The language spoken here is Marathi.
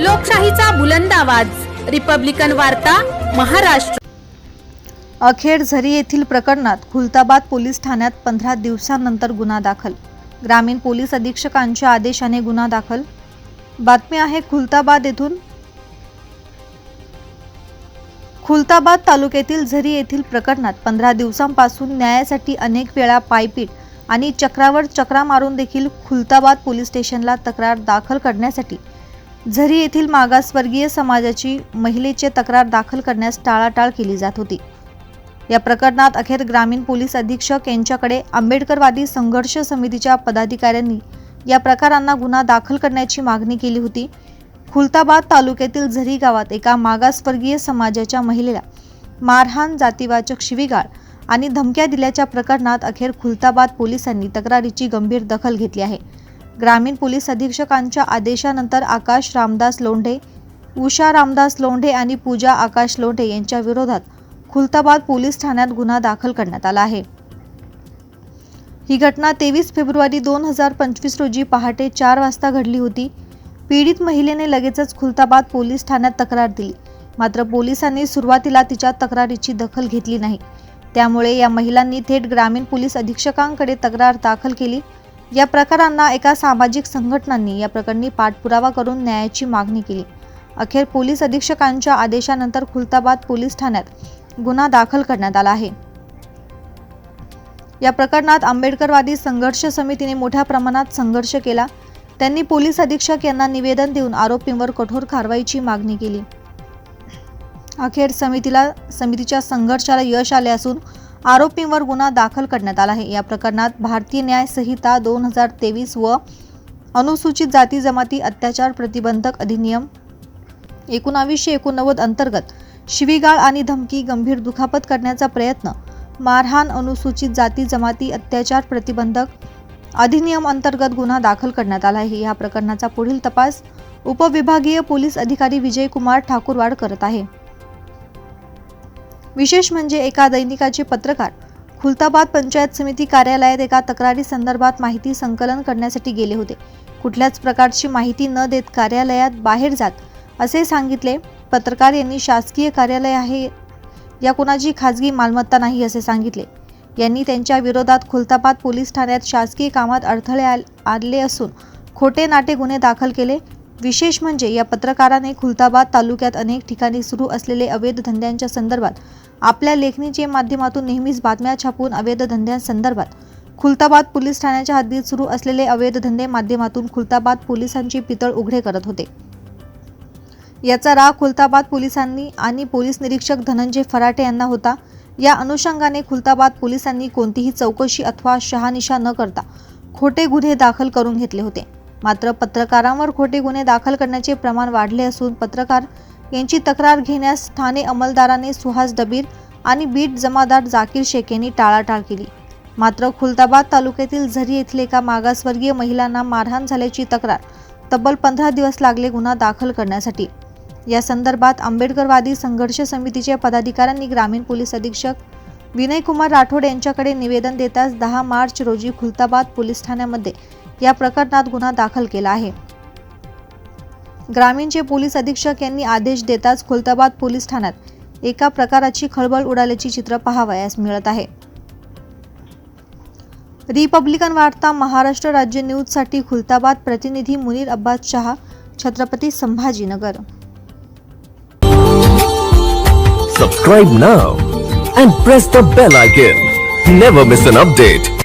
लोकशाहीचा बुलंद आवाज. रिपब्लिकन वार्ता महाराष्ट्र. अखेर झरी येथील प्रकरणात खुलताबाद पोलीस ठाण्यात पंधरा दिवसांनंतर गुन्हा दाखल. ग्रामीण पोलीस अधीक्षकांच्या आदेशाने गुन्हा दाखल. बातमी आहे खुलताबाद येथून. खुलताबाद तालुक्यातील झरी येथील प्रकरणात पंधरा दिवसांपासून न्यायासाठी अनेक वेळा पायपीट आणि चक्रावर चक्रा मारून देखील खुलताबाद पोलीस स्टेशनला तक्रार दाखल करण्यासाठी झरी येथील मागासवर्गीय समाजाची महिलेचे तक्रार दाखल करण्यास टाळाटाळ केली जात होती. या प्रकरणात अखेर ग्रामीण पोलीस अधीक्षक यांच्याकडे आंबेडकरवादी संघर्ष समितीच्या पदाधिकाऱ्यांनी या प्रकारांना गुन्हा दाखल करण्याची मागणी केली होती. खुलताबाद तालुक्यातील झरी गावात एका मागासवर्गीय समाजाच्या महिलेला मारहाण जातीवाचक शिवीगाळ आणि धमक्या दिल्याच्या प्रकरणात अखेर खुलताबाद पोलिसांनी तक्रारीची गंभीर दखल घेतली आहे. ग्रामीण पोलीस अधीक्षकांच्या आदेशानंतर आकाश रामदास लोंढे उषा रामदास लोंढे आणि पूजा आकाश लोंढे यांच्या विरोधात खुलताबाद पोलीस ठाण्यात गुन्हा दाखल करण्यात आला आहे. ही घटना तेवीस फेब्रुवारी दोन हजार पंचवीस रोजी पहाटे चार वाजता घडली होती. पीडित महिलेने लगेचच खुलताबाद पोलीस ठाण्यात तक्रार दिली. मात्र पोलिसांनी सुरुवातीला तिच्या तक्रारीची दखल घेतली नाही. त्यामुळे या महिलांनी थेट ग्रामीण पोलीस अधीक्षकांकडे तक्रार दाखल केली. या प्रकारांना एका सामाजिक संघटनांनी या प्रकरणी पाठपुरावा करून न्यायाची मागणी केली. अखेर पोलीस अधीक्षकांच्या आदेशानंतर खुलताबाद पोलीस ठाण्यात गुन्हा दाखल करण्यात आला आहे. या प्रकरणात आंबेडकरवादी संघर्ष समितीने मोठ्या प्रमाणात संघर्ष केला. त्यांनी पोलीस अधीक्षक यांना निवेदन देऊन आरोपींवर कठोर कारवाईची मागणी केली. अखेर समितीला समितीच्या संघर्षाला यश आले असून आरोपींवर गुन्हा दाखल करण्यात आला आहे. या प्रकरणात भारतीय न्याय संहिता दोन हजार तेवीस व अनुसूचित जाती जमाती अत्याचार प्रतिबंधक अधिनियम एकोणावीसशे एकोणनव्वद अंतर्गत शिवीगाळ आणि धमकी गंभीर दुखापत करण्याचा प्रयत्न मारहाण अनुसूचित जाती जमाती अत्याचार प्रतिबंधक अधिनियम अंतर्गत गुन्हा दाखल करण्यात आला आहे. या प्रकरणाचा पुढील तपास उपविभागीय पोलीस अधिकारी विजय कुमार ठाकूरवाड करत आहे. विशेष म्हणजे एका दैनिकाचे पत्रकार. खुलताबाद पंचायत समिती कार्यालयात एका तक्रारी संदर्भात माहिती संकलन करण्यासाठी गेले होते. कुठल्याच प्रकारची माहिती न देत कार्यालयात बाहेर जात असे सांगितले पत्रकार यांनी शासकीय कार्यालय आहे या कुणाची खाजगी मालमत्ता नाही असे सांगितले. यांनी त्यांच्या विरोधात खुलताबाद पोलीस ठाण्यात शासकीय कामात अडथळे आल- आणले असून खोटे नाटे गुन्हे दाखल केले विशेष म्हणजे या पत्रकाराने खुलताबाद तालुक्यात अनेक ठिकाणी सुरू असलेले अवैध धंद्यांच्या संदर्भात आपल्या लेखणीचे माध्यमातून नेहमीच बातम्या छापून अवैध धंद्यांसंदर्भात खुलताबाद पोलीस ठाण्याच्या हद्दीत सुरू असलेले अवैध धंदे माध्यमातून खुलताबाद पोलिसांची पितळ उघडे करत होते. याचा राग खुलताबाद पोलिसांनी आणि पोलीस निरीक्षक धनंजय फराटे यांना होता. या अनुषंगाने खुलताबाद पोलिसांनी कोणतीही चौकशी अथवा शहानिशा न करता खोटे गुन्हे दाखल करून घेतले होते. मात्र पत्रकारांवर खोटे गुन्हे दाखल करण्याचे प्रमाण वाढले असून पत्रकार यांची तक्रार घेण्यास ठाणे अंमलदाराने सुहास डबीर आणि बीट जमादार जाकीर शेख यांनी टाळाटाळ केली. मात्र खुलताबाद तालुक्यातील झरी येथील एका मागासवर्गीय महिलांना मारहाण झाल्याची तक्रार तब्बल पंधरा दिवस लागले गुन्हा दाखल करण्यासाठी. या संदर्भात आंबेडकरवादी संघर्ष समितीच्या पदाधिकाऱ्यांनी ग्रामीण पोलीस अधीक्षक विनयकुमार राठोड यांच्याकडे निवेदन देताच दहा मार्च रोजी खुलताबाद पोलीस ठाण्यामध्ये या प्रकरणात गुन्हा दाखल केला आहे. ग्रामीणचे पोलीस अधीक्षक यांनी आदेश देताच खुलताबाद पोलीस ठाण्यात एका प्रकाराची खळबळ उडाल्याची चित्र पाहावयास मिळत आहे. रिपब्लिकन वार्ता महाराष्ट्र राज्य न्यूजसाठी खुलताबाद प्रतिनिधी Munir Abbas Shah Chhatrapati Sambhajinagar. Subscribe now and press the bell icon never miss an update